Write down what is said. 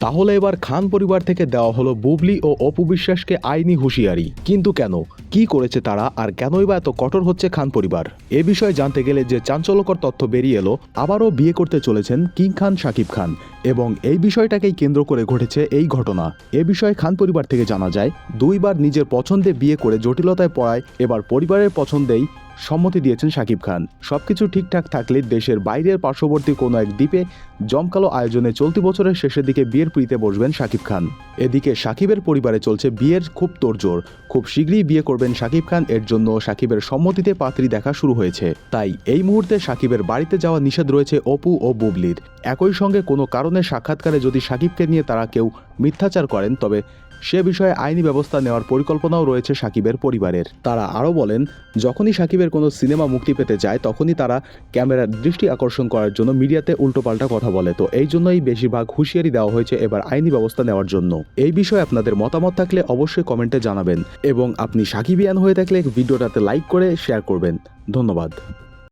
তাহলে এবার খান পরিবার থেকে দেওয়া হলো বুবলি ও অপু বিশ্বাসকে আইনি হুঁশিয়ারি। কিন্তু কেন? কি করেছে তারা? আর কেনই বা এত কঠোর হচ্ছে খান পরিবার? এ বিষয়ে জানতে গেলে যে চাঞ্চল্যকর তথ্য বেরিয়ে এলো, আবারও বিয়ে করতে চলেছেন কিং খান শাকিব খান। এবং এই বিষয়টাকেই কেন্দ্র করে ঘটেছে এই ঘটনা। এ বিষয়ে খান পরিবার থেকে জানা যায়, দুইবার নিজের পছন্দে বিয়ে করে জটিলতায় পড়ায়, এবার পরিবারের পছন্দেই সম্মতি দিয়েছেন শাকিব খান। সবকিছু ঠিকঠাক থাকলে দেশের বাইরের পার্শ্ববর্তী কোনো এক দ্বীপে জমকালো আয়োজনে চলতি বছরের শেষের দিকে বিয়ের পিড়িতে বসবেন শাকিব খান। এদিকে শাকিবের পরিবারে চলছে বিয়ের খুব তোড়জোড়। খুব শীঘ্রই বিয়ে করবেন শাকিব খান, এর জন্য শাকিবের সম্মতিতে পাত্রী দেখা শুরু হয়েছে। তাই এই মুহূর্তে শাকিবের বাড়িতে যাওয়া নিষেধ রয়েছে অপু ও বুবলির। একই সঙ্গে কোনো কারণে সাক্ষাৎকারে যদি শাকিবকে নিয়ে তারা কেউ মিথ্যাচার করেন, তবে সে বিষয়ে আইনি ব্যবস্থা নেওয়ার পরিকল্পনাও রয়েছে সাকিবের পরিবারের। তারা আরও বলেন, যখনই সাকিবের কোনো সিনেমা মুক্তি পেতে যায়, তখনই তারা ক্যামেরার দৃষ্টি আকর্ষণ করার জন্য মিডিয়াতে উল্টোপাল্টা কথা বলে। তো এই জন্যই বেশিরভাগ হুঁশিয়ারি দেওয়া হয়েছে এবার আইনি ব্যবস্থা নেওয়ার জন্য। এই বিষয়ে আপনাদের মতামত থাকলে অবশ্যই কমেন্টে জানাবেন। এবং আপনি সাকিবিয়ান হয়ে থাকলে ভিডিওটাতে লাইক করে শেয়ার করবেন। ধন্যবাদ।